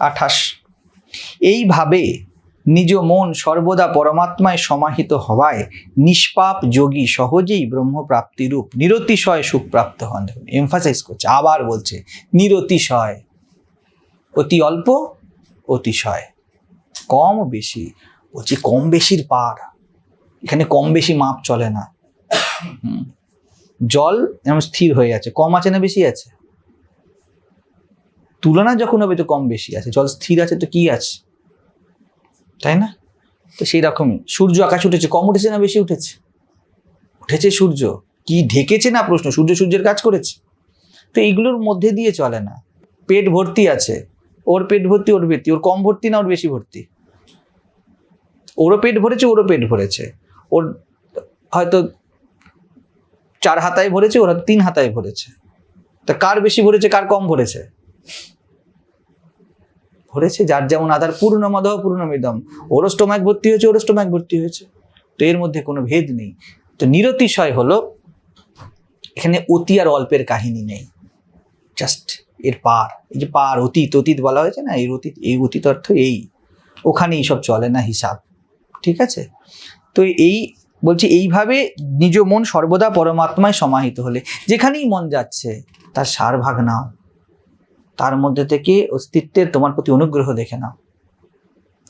আঠাশ। এইভাবে নিজ মন সর্বদা পরমাত্মায় সমাহিত হওয়ায় নিষ্পাপ যোগী সহজেই ব্রহ্মপ্রাপ্তিরূপ, নিরতিশয় সুখ প্রাপ্ত হন এমফাসাইজ করছে, আবার বলছে, নিরতিশয়। অতি অল্প, অতিশয়। কম বেশি, বলছি কম বেশির পার। এখানে কম বেশি মাপ চলে না। জল এমন স্থির হয়ে আছে, কম আছে না বেশি আছে? তুলনা যখন হবে তো কম বেশি আছে। জল স্থির আছে তো কি আছে? তাই না? তো সেই রকমই। সূর্য আকাশ উঠেছে। কম উঠেছে না বেশি উঠেছে? উঠেছে সূর্য। কি ঢেকেছে না প্রশ্ন? সূর্য সূর্যের কাজ করেছে। তো এইগুলোর মধ্যে দিয়ে চলে না। পেট ভর্তি আছে। ওর পেট ভর্তি, ওর ভর্তি। ওর কম ভর্তি না, ওর বেশি ভর্তি? ওরও পেট ভরেছে, ওরও পেট ভরেছে। ওর হয়তো চার হাতায় ভরেছে, ওর তিন হাতায় ভরেছে। তা কার বেশি ভরেছে, কার কম ভরেছে? ভরেছে, যার যেমন আধার পূর্ণ মদহ পূর্ণ মিদম ওরও ভর্তি হয়েছে ওরও ভর্তি হয়েছে। তো এর মধ্যে কোনো ভেদ নেই। তো নিরতিশয় হলো, এখানে অতি আর অল্পের কাহিনী নেই। জাস্ট এর পার। এই যে পার, অতীত অতীত বলা হয়েছে না, এর অতীত, এই অতীত অর্থ এই। ওখানে এইসব চলে না হিসাব। ঠিক আছে? তো এই, বলছি এইভাবে নিজ মন সর্বদা পরমাত্মায় সমাহিত হলে, যেখানেই মন যাচ্ছে, তার সার ভাগ নাও। তার মধ্যে থেকে অস্তিত্বের তোমার প্রতি অনুগ্রহ দেখে নাও।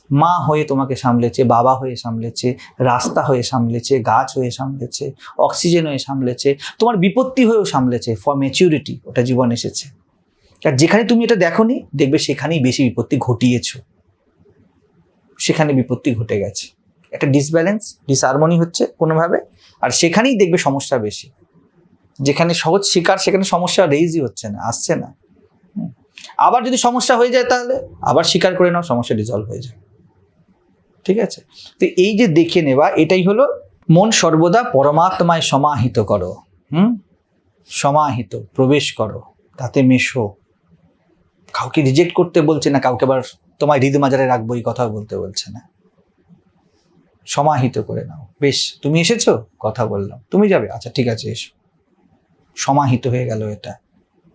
মা হয়ে তোমাকে সামলেছে, বাবা হয়ে সামলেছে, রাস্তা হয়ে সামলেছে, গাছ হয়ে সামলেছে, অক্সিজেন হয়ে সামলেছে, তোমার বিপত্তি হয়েও সামলেছে ফর ম্যাচিউরিটি ওটা জীবন এসেছে। আর যেখানে তুমি এটা দেখো নি দেখবে সেখানেই বেশি বিপত্তি ঘটিয়েছ। সেখানে বিপত্তি ঘটে গেছে। একটা ডিসব্যালেন্স ডিসহারমোনি হচ্ছে কোনোভাবে, আর সেখানেই দেখবে সমস্যা বেশি। যেখানে সহজ শিকার, সেখানে সমস্যা রেইজই হচ্ছে না, আসছে না। আবার যদি সমস্যা হয়ে যায় তাহলে আবার স্বীকার করে নাও, সমস্যা রিজলভ হয়ে যায়। ঠিক আছে? তো এই যে দেখে নেওয়া, এটাই হলো মন সর্বদা পরমাত্মায় সমাহিত করো। হুম? সমাহিত, প্রবেশ করো, তাতে মেশো। কাউকে রিজেক্ট করতে বলছে না, কাউকে আবার তোমায় হৃদ মাজারে রাখব, এই কথা বলতে বলছে না। সমাহিত করে নাও। বেশ, তুমি এসেছ? কথা বললাম। তুমি যাবে? আচ্ছা ঠিক আছে, এসো। সমাহিত হয়ে গেল এটা।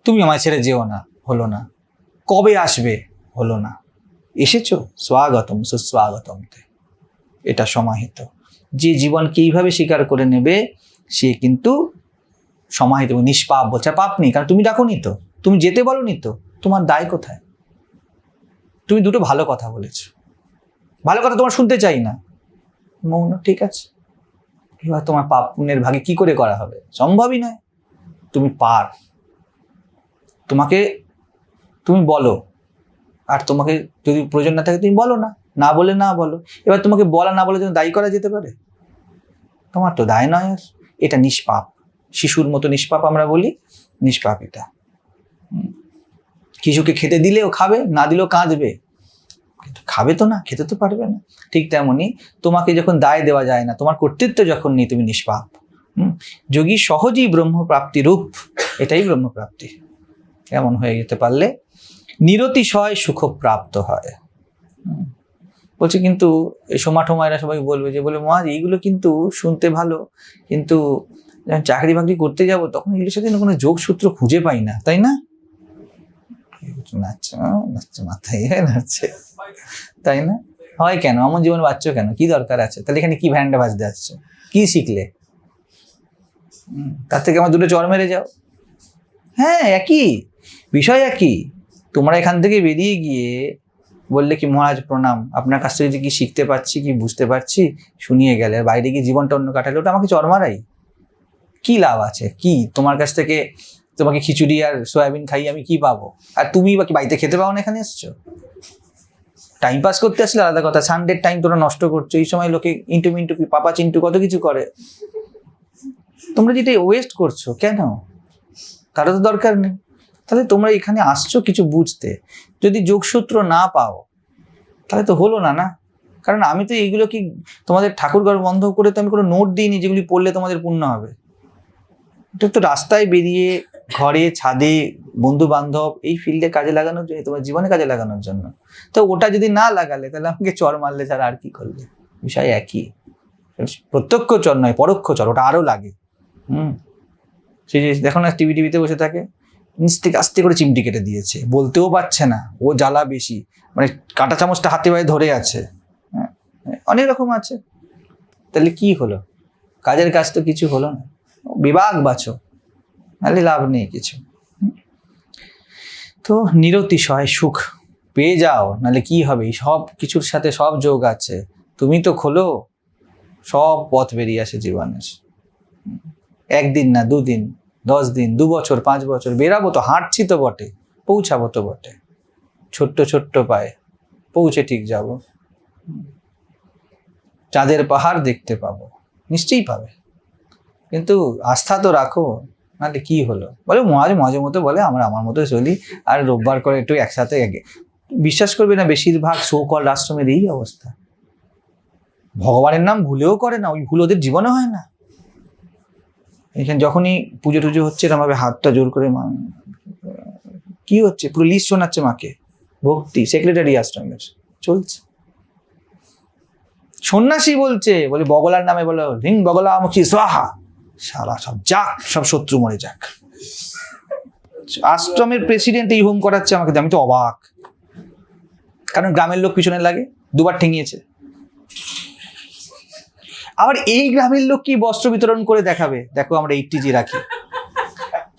তুমি আমায় ছেড়ে যেও না, হলো না। কবে আসবে? হলো না। এসেছ? স্বাগতম, সুস্বাগতম তে। এটা সমাহিত। যে জীবনকে এইভাবে স্বীকার করে নেবে, সে কিন্তু সমাহিত নিষ্পাপ বলছে পাপ নেই, কারণ তুমি ডাকোনি তো। তুমি যেতে বলনি তো। তোমার দায় কোথায়? তুমি দুটো ভালো কথা বলেছ। ভালো কথা তোমার শুনতে চাই না। মৌন, ঠিক আছে। এবার তোমার পাপ পুণ্যের ভাগে কি করে করা হবে? সম্ভবই নয়। তুমি পার। তোমাকে তুমি বলো। আর তোমাকে যদি প্রয়োজন না থাকে তুমি বলো না। না বলে না বলো। এবার তোমাকে বলা না বলে জন্য দায়ী করা যেতে পারে? তোমার তো দায় নয়। আর এটা নিষ্পাপ। শিশুর মতো নিষ্পাপ আমরা বলি। নিষ্পাপ এটা। শিশুকে খেতে দিলেও খাবে, না দিলেও কাঁদবে। কিন্তু খাবে তো না, খেতে তো পারবে না। ঠিক তেমনি তোমাকে যখন দায় দেওয়া যায় না, তোমার কর্তৃত্ব যখন নেই, তুমি নিষ্পাপ। যোগী সহজেই ব্রহ্মপ্রাপ্তি রূপ। এটাই ব্রহ্মপ্রাপ্তি। এমন হয়ে যেতে পারলে নিরতিশয় সুখ প্রাপ্ত হয়। বলছে কিন্তু এই সোমাঠোমায়েরা সবাই বলবে যে, বলে মহাজ এইগুলো কিন্তু শুনতে ভালো। কিন্তু যখন চাকরি বাকরি করতে যাব, তখন এগুলোর সাথে কোনো যোগসূত্র খুঁজে পাই না, তাই না? মাথায় নাচছে। তাই না? হয় কেন? আমার জীবন বাঁচছো কেন? কি দরকার আছে? তাহলে এখানে কি ভ্যান্ডা বাজতে আসছো? কি শিখলে? তার থেকে আমার দুটো চর মেরে যাও। হ্যাঁ একই। বিষয় একই তোমরা এখান থেকে বেরিয়ে গিয়ে বললে কি, মহারাজ, প্রণাম। আপনার কাছ থেকে কি শিখতে পারছি, কি বুঝতে পারছি, শুনিয়ে গেলে। বাইরে গিয়ে জীবনটা অন্য কাটালে, ওটা আমাকে চরমারাই। কি লাভ আছে? কি? তোমার কাছ থেকে তোমাকে খিচুড়ি আর সয়াবিন খাইয়ে আমি কি পাবো? আর তুমি বা কি বাড়িতে খেতে পাও না এখানে এসছো? টাইম পাস করতে আসলে আলাদা কথা। সানডের টাইম তোরা নষ্ট করছ। এই সময় লোকে ইন্টু মিন্টু কি, পাপা চিন্টু কত কিছু করে? তোমরা যেটা ওয়েস্ট করছ, কেন? কারও তো দরকার নেই। তাহলে তোমরা এখানে আসছো কিছু বুঝতে। যদি যোগসূত্র না পাও, তাহলে তো হলো না না? কারণ আমি তো এইগুলো কি তোমাদের ঠাকুরঘর বন্ধ করে তো আমি কোনো নোট দিইনি যেগুলি পড়লে তোমাদের পূর্ণ হবে। এটা তো রাস্তায় বেরিয়ে, ঘরে, ছাদে বন্ধু বান্ধব এই ফিল্ডে কাজে লাগানোর জন্য, তোমার জীবনে কাজে লাগানোর জন্য। তো ওটা যদি না লাগালে, তাহলে আমাকে চর মারলে ছাড়া আর কি করলে? বিষয় একই। প্রত্যক্ষ চর নয়, পরোক্ষ চর, ওটা আরও লাগে। হুম? সেই দেখো না টিভি টিভিতে বসে থাকে। নিচ থেকে আস্তে করে চিমটি কেটে দিয়েছে। বলতেও পারছে না। ও জ্বালা বেশি। মানে কাঁটা চামচটা হাতে পায়ে ধরে আছে। হ্যাঁ, অনেক রকম আছে। তাহলে কি হলো? কাজের কাজ তো কিছু হলো না। বিভাগ বাছো নাহলে লাভ নেই কিছু। তো নিরতিশয় সুখ পেয়ে যাও। নাহলে কি হবে? সব কিছুর সাথে সব যোগ আছে। তুমি তো খোলো। সব পথ বেরিয়ে আসে জীবনের। একদিন না দুদিন। দশ দিন, দু বছর, পাঁচ বছর, বেরাবো তো, হাঁটছি তো বটে, পৌঁছাবো তো বটে। ছোট্ট ছোট্ট পায়ে পৌঁছে ঠিক যাব। চাঁদের পাহাড় দেখতে পাবো, নিশ্চয়ই পাবে। কিন্তু আস্থা তো রাখো, নাহলে কি হলো? বলে মাঝে মাঝে মতো বলে, আমরা আমার মতো চলি, আর রোববার করে একটু একসাথে বিশ্বাস করবে না, বেশিরভাগ শো কল আশ্রমের এই অবস্থা। ভগবানের নাম ভুলেও করে না, ওই ভুল ওদের জীবনে হয় না। যখনই পুজো টুজো হচ্ছে এরকম হাতটা জোর করে মা কি হচ্ছে? পুরো লিস্ট শোনাচ্ছে মাকে। ভক্তি সেক্রেটারি আশ্রমের। চলছে। সন্ন্যাসী বলছে, বলে বগলার নামে বলো, রিং বগলা মুখী স্বাহা! সারা সব যাক, সব শত্রু মরে যাক। আশ্রমের প্রেসিডেন্ট এই হোম করাচ্ছে আমাকে আমি তো অবাক। কারণ গ্রামের লোক পিছনে লাগে, দুবার ঠেঙিয়েছে। আবার এই গ্রামের লোক কি বস্ত্র বিতরণ করে দেখাবে? দেখো আমরা এইটটি জি রাখি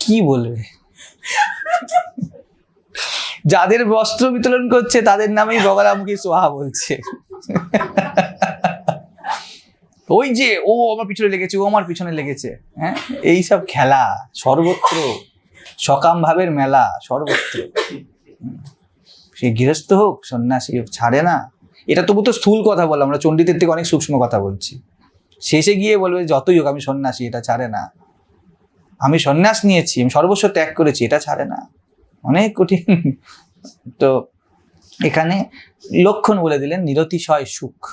কি বলবে? যাদের বস্ত্র বিতরণ করছে, তাদের নামেই বগলামুখী সোহা বলছে। ওই যে, ও আমার পিছনে লেগেছে, ও আমার পিছনে লেগেছে হ্যাঁ? এইসব খেলা, সর্বত্র। সকাম ভাবের মেলা, সর্বত্র। সে গৃহস্থ হোক, সন্ন্যাসী হোক, ছাড়ে না। এটা তবু তো স্থূল কথা বললাম, আমরা চণ্ডীদের থেকে অনেক সূক্ষ্ম কথা বলছি। শেষে গিয়ে বলবে, যতই হোক, আমি সন্ন্যাসী, এটা ছাড়ে না। আমি সন্ন্যাস নিয়েছি, আমি সর্বস্ব ত্যাগ করেছি, এটা ছাড়ে না। অনেক কঠিন। তো এখানে লক্ষণ বলে দিলেন, নিরতিশয় সুখ।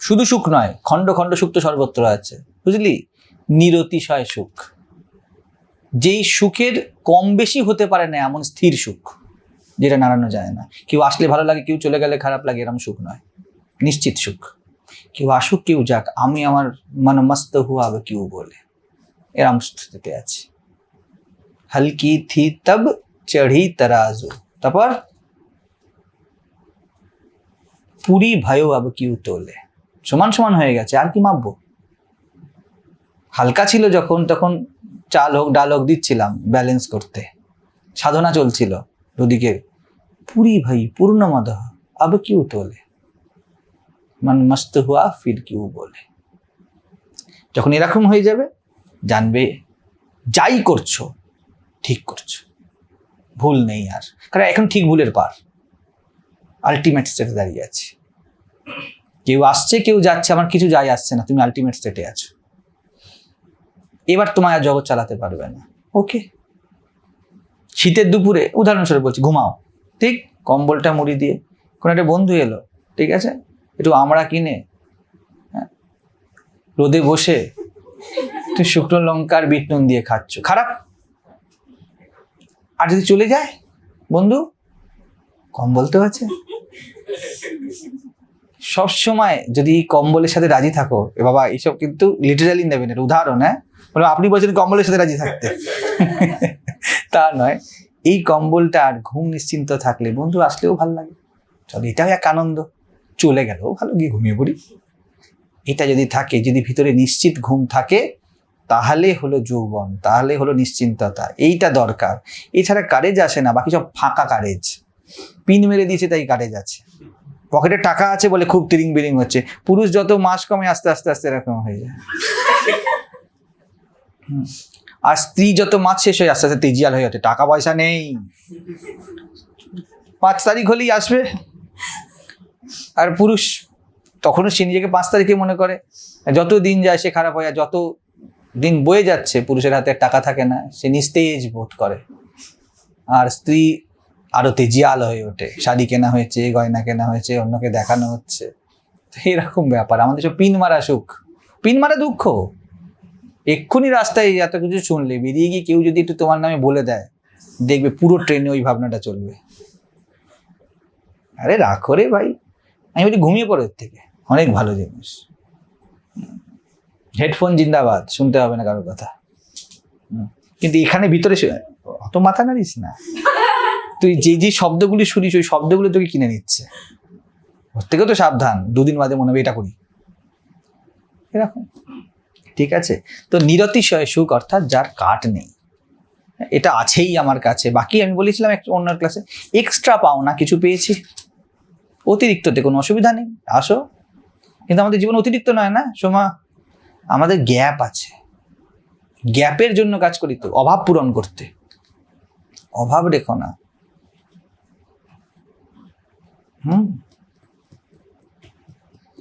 শুধু সুখ নয়, খণ্ড খণ্ড সুখ তো সর্বত্র আছে, বুঝলি? নিরতিশয় সুখ। যেই সুখের কম বেশি হতে পারে না, এমন স্থির সুখ, যেটা নাড়ানো যায় না। কেউ আসলে ভালো লাগে, কেউ চলে গেলে খারাপ লাগে এরকম সুখ নয়। নিশ্চিত সুখ। কেউ আসুক, কেউ যাক, আমি আমার মানে মনমস্ত হুয়া বা কেউ বলে। এরম স্থিতিতে আছে। হালকি থি তব চড়ি তরাজু। তারপর, পুরি ভাইও আব কিউ তোলে। সমান সমান হয়ে গেছে, আর কি মাপবো? হালকা ছিল যখন, তখন চাল হোক, ডাল হোক দিচ্ছিলাম ব্যালেন্স করতে। সাধনা চলছিল। দুদিকে, পুরি ভাই, পূর্ণমদহ আব কিউ তোলে। মন মস্ত হুয়া ফির কিউ বলে। যখন এরকম হয়ে যাবে, জানবে যাই করছ, ঠিক করছ। ভুল নেই আর। কারণ এখন ঠিক ভুলের পার। আলটিমেট স্টেটে দাঁড়িয়ে আছি। কেউ আসছে, কেউ যাচ্ছে, আমার কিছু যায় আসছে না, তুমি আলটিমেট স্টেটে আছো। এবার তোমায় আর জগৎ চালাতে পারবে না। ওকে? শীতের দুপুরে, উদাহরণস্বরূপ বলছি, ঘুমাও। ঠিক, কম্বলটা মুড়ি দিয়ে, কোনো একটা বন্ধু এলো, ঠিক আছে? একটু আমরা কিনে হ্যাঁ, রোদে বসে তুই শুকনো লঙ্কার বিট নুন দিয়ে খাচ্ছ। খারাপ? আর যদি চলে যায় বন্ধু? কম বলতে আছে। সব সময় যদি কম্বলের সাথে রাজি থাকো এ বাবা এইসব কিন্তু লিটারালি নেবেন এটা উদাহরণ হ্যাঁ? আপনি বলছেন কম্বলের সাথে রাজি থাকতে। তা নয় এই কম্বলটা আর ঘুম নিশ্চিন্ত থাকলে বন্ধু আসলেও ভালো লাগে। চলো এটাও এক আনন্দ। চলে গেলেও ভালো, গিয়ে ঘুমিয়ে পড়ি। এটা যদি থাকে, যদি ভিতরে নিশ্চিত ঘুম থাকে, তাহলে হলো যৌবন, তাহলে হলো নিশ্চিন্ততা, এইটা দরকার। এছাড়া কারেজ আসে না, বাকি সব ফাঁকা কারেজ। পিন মেরে দিয়েছে, তাই কারেজ আছে। পকেটে টাকা আছে বলে খুব তিরিং বিরিং হচ্ছে। পুরুষ যত মাস কমে, আস্তে আস্তে আস্তে এরকম হয়ে যায়। আর স্ত্রী যত মাছ শেষ হয়ে, আস্তে আস্তে তেজিয়াল হয়ে যাচ্ছে। টাকা পয়সা নেই। পাঁচ তারিখ হলেই আসবে। আর পুরুষ তখনও সে নিজেকে পাঁচ তারিখে মনে করে। যত দিন যায় সে খারাপ হয় আর যত দিন বয়ে যাচ্ছে, পুরুষের হাতে টাকা থাকে না, সে নিস্তেজ বোধ করে। আর স্ত্রী আরও তেজিয়াল হয়ে ওঠে। শাড়ি কেনা হয়েছে, গয়না কেনা হয়েছে, অন্যকে দেখানো হচ্ছে। তো এরকম ব্যাপার। আমাদের সব পিন মারা সুখ। পিন মারা দুঃখ। এক্ষুনি রাস্তায় এত কিছু শুনলে, বেরিয়ে গিয়ে কেউ যদি একটু তোমার নামে বলে দেয়, দেখবে পুরো ট্রেনে ওই ভাবনাটা চলবে। আরে রাখো রে ভাই। আমি বলি ঘুমিয়ে পড়ো থেকে। অনেক ভালো জিনিস। হেডফোন জিন্দাবাদ, শুনতে হবে না কারোর কথা। কিন্তু এখানে ভিতরে অত মাথা নাড়িস না। তুই যে যে শব্দগুলি শুনিস, ওই শব্দগুলো তোকে কিনে নিচ্ছে। ওর থেকেও তো সাবধান, দুদিন বাদে মনে হবে এটা করি। এরকম। ঠিক আছে? তো নিরতিশয় সুখ অর্থাৎ যার কাট নেই। এটা আছেই আমার কাছে। বাকি আমি বলেছিলাম অন্য ক্লাসে এক্সট্রা পাওনা কিছু পেয়েছি। অতিরিক্ততে কোনো অসুবিধা নেই, আসো। কিন্তু আমাদের জীবন অতিরিক্ত নয় না, সোমা? আমাদের গ্যাপ আছে। গ্যাপের জন্য কাজ করি তো, অভাব পূরণ করতে। অভাব রেখো না। হুম?